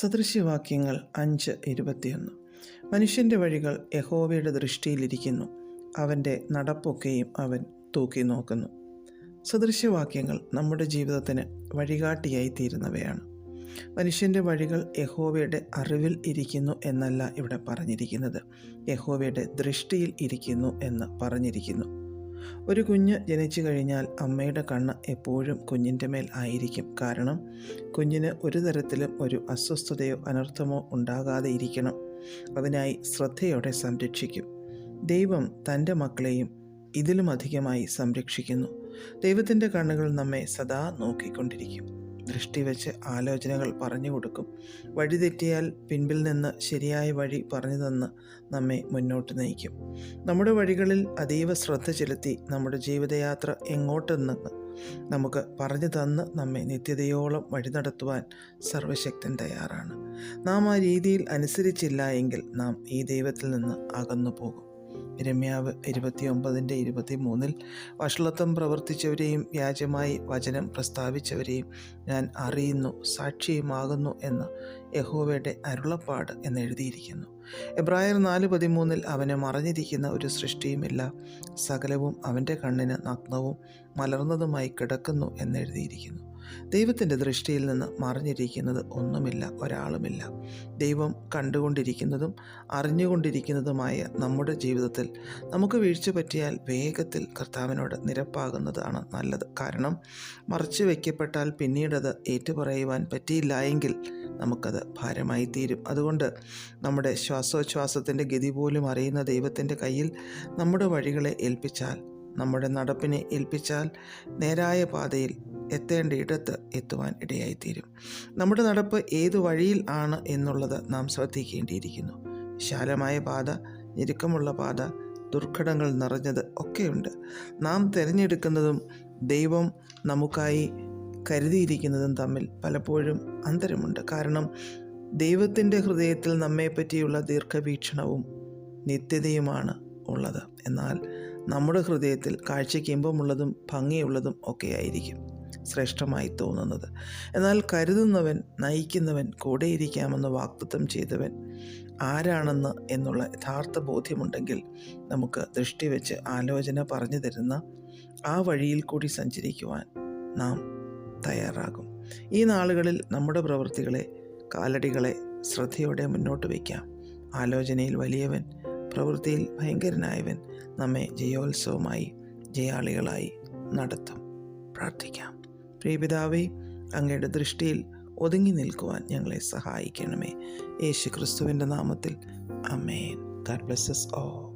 സദൃശ്യവാക്യങ്ങൾ അഞ്ച് ഇരുപത്തിയൊന്ന്. മനുഷ്യന്റെ വഴികൾ യഹോവയുടെ ദൃഷ്ടിയിലിരിക്കുന്നു. അവന്റെ നടപ്പൊക്കെയും അവൻ തൂക്കി നോക്കുന്നു. സദൃശ്യവാക്യങ്ങൾ നമ്മുടെ ജീവിതത്തിന് വഴികാട്ടിയായി തീരുന്നവയാണ്. മനുഷ്യന്റെ വഴികൾ യഹോവയുടെ അറിവിൽ ഇരിക്കുന്നു എന്നല്ല ഇവിടെ പറഞ്ഞിരിക്കുന്നത്. യഹോവയുടെ ദൃഷ്ടിയിൽ ഇരിക്കുന്നു എന്ന് പറഞ്ഞിരിക്കുന്നു. ഒരു കുഞ്ഞ് ജനിച്ചു കഴിഞ്ഞാൽ അമ്മയുടെ കണ്ണ് എപ്പോഴും കുഞ്ഞിന്റെ മേൽ ആയിരിക്കും. കാരണം കുഞ്ഞിന് ഒരു തരത്തിലും ഒരു അസ്വസ്ഥതയോ അനർത്ഥമോ ഉണ്ടാകാതെ ഇരിക്കണം. അതിനായി ശ്രദ്ധയോടെ സംരക്ഷിക്കും. ദൈവം തന്റെ മക്കളെയും ഇതിലും അധികമായി സംരക്ഷിക്കുന്നു. ദൈവത്തിന്റെ കണ്ണുകൾ നമ്മെ സദാ നോക്കിക്കൊണ്ടിരിക്കും. ദൃഷ്ടി വെച്ച് ആലോചനകൾ പറഞ്ഞു കൊടുക്കും. വഴി തെറ്റിയാൽ പിൻപിൽ നിന്ന് ശരിയായ വഴി പറഞ്ഞു തന്ന് നമ്മെ മുന്നോട്ട് നയിക്കും. നമ്മുടെ വഴികളിൽ അതീവ ശ്രദ്ധ ചെലുത്തി നമ്മുടെ ജീവിതയാത്ര എങ്ങോട്ടെന്ന് നമുക്ക് പറഞ്ഞു തന്ന് നമ്മെ നിത്യതയോളം വഴി നടത്തുവാൻ സർവശക്തൻ തയ്യാറാണ്. നാം ആ രീതിയിൽ അനുസരിച്ചില്ല എങ്കിൽ നാം ഈ ദൈവത്തിൽ നിന്ന് അകന്നു പോകും രമ്യാവ് ഇരുപത്തി ഒമ്പതിന്റെ ഇരുപത്തി മൂന്നിൽ വഷളത്വം പ്രവർത്തിച്ചവരെയും വ്യാജമായി വചനം പ്രസ്താവിച്ചവരെയും ഞാൻ അറിയുന്നു സാക്ഷിയുമാകുന്നു എന്ന് യഹോവയുടെ അരുളപ്പാട് എന്ന് എഴുതിയിരിക്കുന്നു എബ്രായർ നാല് പതിമൂന്നിൽ അവനെ മറഞ്ഞിരിക്കുന്ന ഒരു സൃഷ്ടിയുമില്ല. സകലവും അവന്റെ കണ്ണിന് നഗ്നവും മലർന്നതുമായി കിടക്കുന്നു എന്നെഴുതിയിരിക്കുന്നു. ദൈവത്തിന്റെ ദൃഷ്ടിയിൽ നിന്ന് മറിഞ്ഞിരിക്കുന്നത് ഒന്നുമില്ല ഒരാളുമില്ല. ദൈവം കണ്ടുകൊണ്ടിരിക്കുന്നതും അറിഞ്ഞുകൊണ്ടിരിക്കുന്നതുമായ നമ്മുടെ ജീവിതത്തിൽ നമുക്ക് വീഴ്ച പറ്റിയാൽ വേഗത്തിൽ കർത്താവിനോട് നിരപ്പാകുന്നതാണ് നല്ലത്. കാരണം മറച്ചു വയ്ക്കപ്പെട്ടാൽ പിന്നീടത് ഏറ്റുപറയുവാൻ പറ്റിയില്ല എങ്കിൽ നമുക്കത് ഭാരമായി തീരും. അതുകൊണ്ട് നമ്മുടെ ശ്വാസോച്ഛ്വാസത്തിന്റെ ഗതി പോലും അറിയുന്ന ദൈവത്തിന്റെ കയ്യിൽ നമ്മുടെ വഴികളെ ഏൽപ്പിച്ചാൽ നമ്മുടെ നടപ്പിനെ ഏൽപ്പിച്ചാൽ നേരായ പാതയിൽ എത്തേണ്ട ഇടത്ത് എത്തുവാൻ ഇടയായിത്തീരും. നമ്മുടെ നടപ്പ് ഏതു വഴിയിൽ ആണ് എന്നുള്ളത് നാം ശ്രദ്ധിക്കേണ്ടിയിരിക്കുന്നു. വിശാലമായ പാത ഞെരുക്കമുള്ള പാത ദുർഘടങ്ങൾ നിറഞ്ഞത് ഒക്കെയുണ്ട്. നാം തിരഞ്ഞെടുക്കുന്നതും ദൈവം നമുക്കായി കരുതിയിരിക്കുന്നതും തമ്മിൽ പലപ്പോഴും അന്തരമുണ്ട്. കാരണം ദൈവത്തിന്റെ ഹൃദയത്തിൽ നമ്മെപ്പറ്റിയുള്ള ദീർഘവീക്ഷണവും നിത്യതയുമാണ് ഉള്ളത്. എന്നാൽ നമ്മുടെ ഹൃദയത്തിൽ കാഴ്ചയ്ക്ക് ഇമ്പമുള്ളതും ഭംഗിയുള്ളതും ഒക്കെ ആയിരിക്കും ശ്രേഷ്ഠമായി തോന്നുന്നത്. എന്നാൽ കരുതുന്നവൻ നയിക്കുന്നവൻ കൂടെയിരിക്കാമെന്ന് വാക്തത്വം ചെയ്തവൻ ആരാണെന്ന് എന്നുള്ള യഥാർത്ഥ ബോധ്യമുണ്ടെങ്കിൽ നമുക്ക് ദൃഷ്ടി വെച്ച് ആലോചന പറഞ്ഞു തരുന്ന ആ വഴിയിൽ കൂടി സഞ്ചരിക്കുവാൻ നാം തയ്യാറാകും. ഈ നാളുകളിൽ നമ്മുടെ പ്രവൃത്തികളെ കാലടികളെ ശ്രദ്ധയോടെ മുന്നോട്ട് വയ്ക്കാം. ആലോചനയിൽ വലിയവൻ പ്രവൃത്തിയിൽ ഭയങ്കരനായവൻ നമ്മെ ജയോത്സവമായി ജയാളികളായി നടത്തും. പ്രാർത്ഥിക്കാം. പ്രിയപിതാവേ അങ്ങയുടെ ദൃഷ്ടിയിൽ ഒതുങ്ങി നിൽക്കുവാൻ ഞങ്ങളെ സഹായിക്കണമേ. യേശു ക്രിസ്തുവിന്റെ നാമത്തിൽ അമേൻ ഗാഡ് ബ്ലെസ്സസ് ഓ